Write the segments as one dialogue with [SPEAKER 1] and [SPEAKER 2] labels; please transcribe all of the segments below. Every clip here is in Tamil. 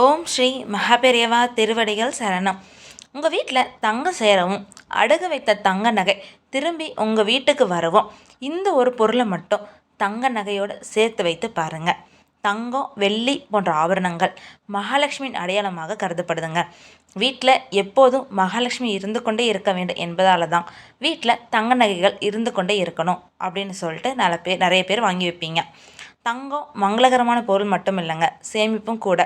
[SPEAKER 1] ஓம் ஸ்ரீ மகாபெரியவா திருவடிகள் சரணம். உங்கள் வீட்டில் தங்கம் சேரவும் அடகு வைத்த தங்க நகை திரும்பி உங்கள் வீட்டுக்கு வரவும் இந்த ஒரு பொருளை மட்டும் தங்க நகையோடு சேர்த்து வைத்து பாருங்கள் தங்கம் வெள்ளி போன்ற ஆபரணங்கள் மகாலட்சுமியின் அடையாளமாக கருதப்படுதுங்க. வீட்டில் எப்போதும் மகாலட்சுமி இருந்து கொண்டே இருக்க வேண்டும் என்பதால் தான் வீட்டில் தங்க நகைகள் இருந்து கொண்டே இருக்கணும் அப்படின்னு சொல்லிட்டு நல்ல பேர் நிறைய பேர் வாங்கி வைப்பீங்க. தங்கம் மங்களகரமான பொருள் மட்டும் இல்லைங்க சேமிப்பும் கூட.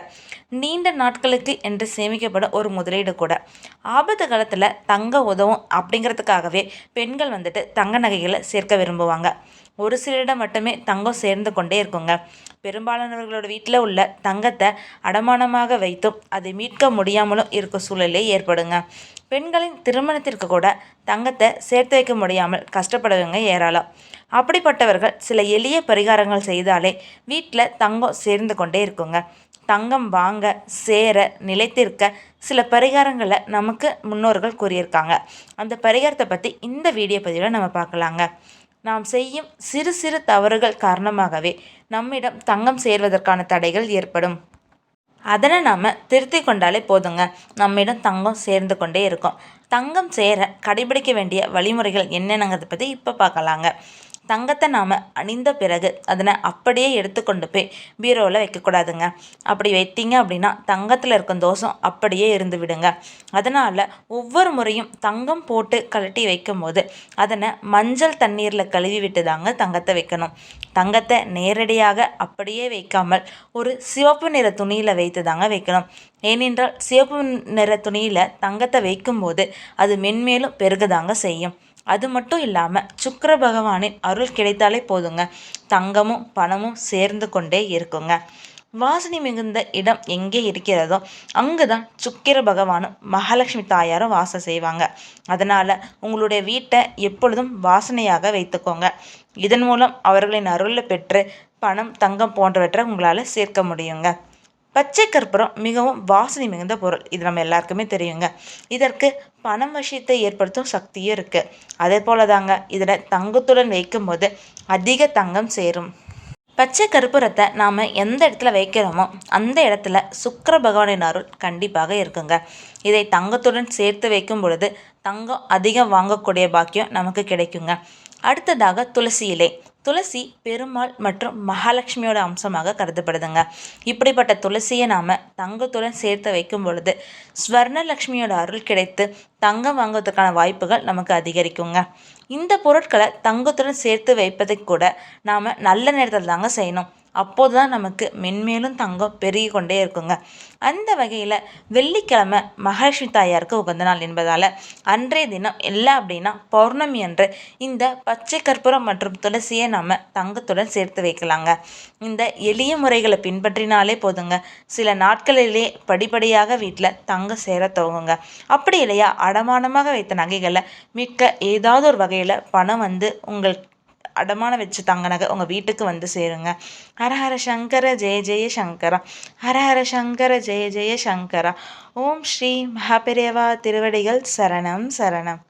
[SPEAKER 1] நீண்ட நாட்களுக்கு என்று சேமிக்கப்படும் ஒரு முதலீடு கூட. ஆபத்து காலத்தில் தங்க உதவும் அப்படிங்கிறதுக்காகவே பெண்கள் வந்துட்டு தங்க நகைகளை சேர்க்க விரும்புவாங்க. ஒரு சிலரிடம் மட்டுமே தங்கம் சேர்ந்து கொண்டே இருக்குங்க. பெரும்பாலானவர்களோட வீட்டில் உள்ள தங்கத்தை அடமானமாக வைத்தும் அதை மீட்க முடியாமலும் இருக்கும் சூழலே ஏற்படுங்க. பெண்களின் திருமணத்திற்கு கூட தங்கத்தை சேர்த்து வைக்க முடியாமல் கஷ்டப்படுவங்க ஏராளம். அப்படிப்பட்டவர்கள் சில எளிய பரிகாரங்கள் செய்தாலே வீட்டில் தங்கம் சேர்ந்து கொண்டே இருக்குங்க. தங்கம் வாங்க சேர நிலைத்திருக்க சில பரிகாரங்களை நமக்கு முன்னோர்கள் கூறியிருக்காங்க. அந்த பரிகாரத்தை பற்றி இந்த வீடியோ பதிவில் நம்ம பார்க்கலாங்க. நாம் செய்யும் சிறு சிறு தவறுகள் காரணமாகவே நம்மிடம் தங்கம் சேர்வதற்கான தடைகள் ஏற்படும். அதனை நாம் திருத்தி கொண்டாலே போதுங்க. நம்மிடம் தங்கம் சேர்ந்து கொண்டே இருக்கும். தங்கம் சேர கடைபிடிக்க வேண்டிய வழிமுறைகள் என்னென்னங்கிறத பற்றி இப்போ பார்க்கலாங்க. தங்கத்தை நாம் அணிந்த பிறகு அதனை அப்படியே எடுத்துக்கொண்டு போய் பீரோவில் வைக்கக்கூடாதுங்க. அப்படி வைத்தீங்க அப்படின்னா தங்கத்தில் இருக்கும் தோஷம் அப்படியே இருந்து விடுங்க. அதனால் ஒவ்வொரு முறையும் தங்கம் போட்டு கழட்டி வைக்கும்போது அதனை மஞ்சள் தண்ணீரில் கழுவி விட்டு தாங்க தங்கத்தை வைக்கணும். தங்கத்தை நேரடியாக அப்படியே வைக்காமல் ஒரு சிவப்பு நிற துணியில் வைத்து தாங்க வைக்கணும். ஏனென்றால் சிவப்பு நிற துணியில் தங்கத்தை வைக்கும்போது அது மென்மேலும் பெருகுதாங்க செய்யும். அது மட்டும் இல்லாமல் சுக்கர பகவானின் அருள் கிடைத்தாலே போதுங்க. தங்கமும் பணமும் சேர்ந்து கொண்டே இருக்குங்க. வாசனை மிகுந்த இடம் எங்கே இருக்கிறதோ அங்கே தான் சுக்கிர பகவானும் மகாலட்சுமி தாயாரும் வாசம் செய்வாங்க. அதனால் உங்களுடைய வீட்டை எப்பொழுதும் வாசனையாக வைத்துக்கோங்க. இதன் மூலம் அவர்களின் அருளை பெற்று பணம் தங்கம் போன்றவற்றை உங்களால் சேர்க்க முடியுங்க. பச்சை கற்பூரம் மிகவும் வாசனை மிகுந்த பொருள். இது நம்ம எல்லாருக்குமே தெரியுங்க. இதற்கு பணம் விஷயத்தை ஏற்படுத்தும் சக்தியும் இருக்குது அதே போல தாங்க இதில் தங்கத்துடன் வைக்கும்போது அதிக தங்கம் சேரும். பச்சை கற்பூரத்தை நாம் எந்த இடத்துல வைக்கிறோமோ அந்த இடத்துல சுக்கர பகவானின் அருள் கண்டிப்பாக இருக்குங்க. இதை தங்கத்துடன் சேர்த்து வைக்கும் பொழுது தங்கம் அதிகம் வாங்கக்கூடிய பாக்கியம் நமக்கு கிடைக்குங்க. அடுத்ததாக துளசி இலை. துளசி பெருமாள் மற்றும் மகாலட்சுமியோட அம்சமாக கருதப்படுதுங்க. இப்படிப்பட்ட துளசியை நாம் தங்கத்துடன் சேர்த்து வைக்கும் பொழுது ஸ்வர்ணலக்ஷ்மியோட அருள் கிடைத்து தங்கம் வாங்குவதற்கான வாய்ப்புகள் நமக்கு அதிகரிக்குங்க. இந்த பொருட்களை தங்கத்துடன் சேர்த்து வைப்பதை கூட நாம் நல்ல நேரத்தில் தாங்க செய்யணும். அப்போது தான் நமக்கு மென்மேலும் தங்கம் பெருகி கொண்டே இருக்குங்க. அந்த வகையில் வெள்ளிக்கிழமை மகாலட்சுமி தாயாருக்கு உகந்த நாள் என்பதால் அன்றைய தினம் இல்லை அப்படின்னா பௌர்ணமி அன்று இந்த பச்சை கற்பூரம் மற்றும் துளசியை நம்ம தங்கத்துடன் சேர்த்து வைக்கலாங்க. இந்த எளிய முறைகளை பின்பற்றினாலே போதுங்க. சில நாட்களிலே படிப்படியாக வீட்டில் தங்கம் சேர துவங்குங்க. அப்படி இல்லையா? அடமானமாக வைத்த நகைகளை மிக்க ஏதாவது ஒரு வகையில் பணம் வந்து உங்கள் அடமான வச்சு தங்க நகை உங்கள் வீட்டுக்கு வந்து சேருங்க. ஹரஹர சங்கர ஜெய ஜெய சங்கரா. ஹரஹர சங்கர ஜெய ஜெய சங்கரா. ஓம் ஸ்ரீ மகாபெரியவா திருவடிகள் சரணம் சரணம்.